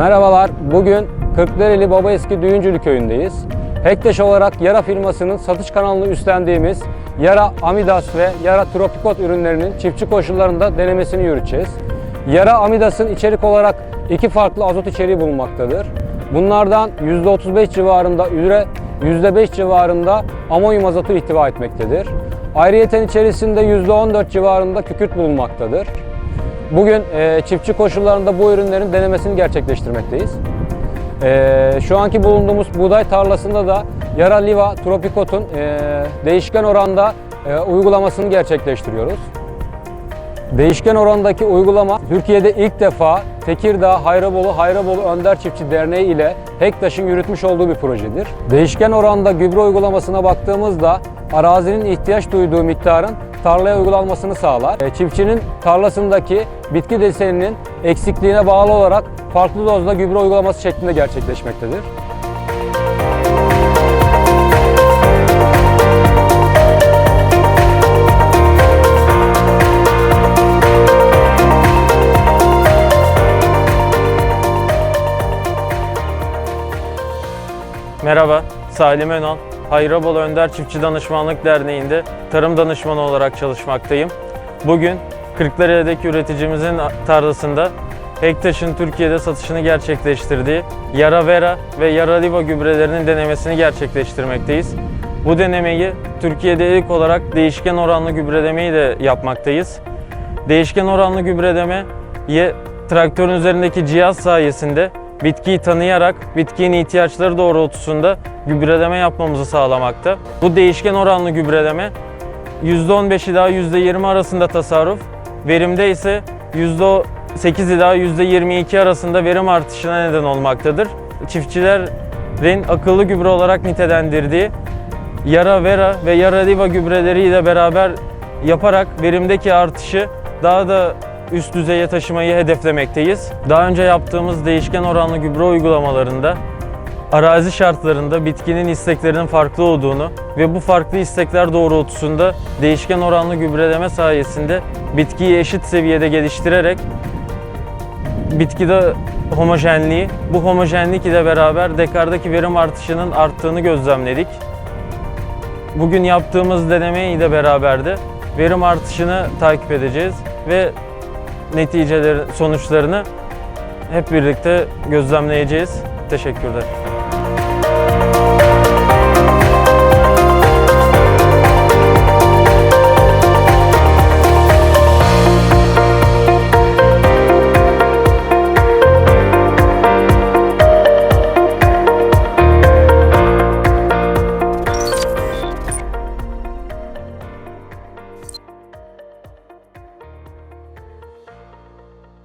Merhabalar, bugün Kırklareli Babaeski Düğüncülü köyündeyiz. Hektaş olarak Yara firmasının satış kanalını üstlendiğimiz Yara Amidas ve Yara Tropikot ürünlerinin çiftçi koşullarında denemesini yürüteceğiz. Yara Amidas'ın içerik olarak iki farklı azot içeriği bulunmaktadır. Bunlardan %35 civarında üre, %5 civarında amonyum azotu ihtiva etmektedir. Ayrıyeten içerisinde %14 civarında kükürt bulunmaktadır. Bugün e, çiftçi koşullarında bu ürünlerin denemesini gerçekleştirmekteyiz. E, şu anki bulunduğumuz buğday tarlasında da Yara Liva Tropicot'un e, değişken oranda e, uygulamasını gerçekleştiriyoruz. Değişken orandaki uygulama Türkiye'de ilk defa Tekirdağ Hayrabolu Hayrabolu Önder Çiftçi Derneği ile Hektaş'ın yürütmüş olduğu bir projedir. Değişken oranda gübre uygulamasına baktığımızda arazinin ihtiyaç duyduğu miktarın tarlaya uygulanmasını sağlar. E, Çiftçinin tarlasındaki bitki deseninin eksikliğine bağlı olarak farklı dozda gübre uygulaması şeklinde gerçekleşmektedir. Merhaba, Salim Önal. Hayrabolu Önder Çiftçi Danışmanlık Derneği'nde tarım danışmanı olarak çalışmaktayım. Bugün Kırklareli'deki üreticimizin tarlasında Hektaş'ın Türkiye'de satışını gerçekleştirdiği Yara Vera ve Yara Liva gübrelerinin denemesini gerçekleştirmekteyiz. Bu denemeyi Türkiye'de ilk olarak değişken oranlı gübrelemeyi de yapmaktayız. Değişken oranlı gübreleme traktörün üzerindeki cihaz sayesinde bitkiyi tanıyarak bitkinin ihtiyaçları doğrultusunda gübreleme yapmamızı sağlamakta. Bu değişken oranlı gübreleme %15 ila %20 arasında tasarruf, verimde ise %8 ila %22 arasında verim artışına neden olmaktadır. Çiftçilerin akıllı gübre olarak nitelendirdiği Yara Vera ve Yara Liva gübreleriyle beraber yaparak verimdeki artışı daha da üst düzeye taşımayı hedeflemekteyiz. Daha önce yaptığımız değişken oranlı gübre uygulamalarında arazi şartlarında bitkinin isteklerinin farklı olduğunu ve bu farklı istekler doğrultusunda değişken oranlı gübreleme sayesinde bitkiyi eşit seviyede geliştirerek bitkide homojenliği, bu homojenlik ile beraber dekardaki verim artışının arttığını gözlemledik. Bugün yaptığımız deneme ile beraber de verim artışını takip edeceğiz ve neticeleri, sonuçlarını hep birlikte gözlemleyeceğiz. Teşekkürler.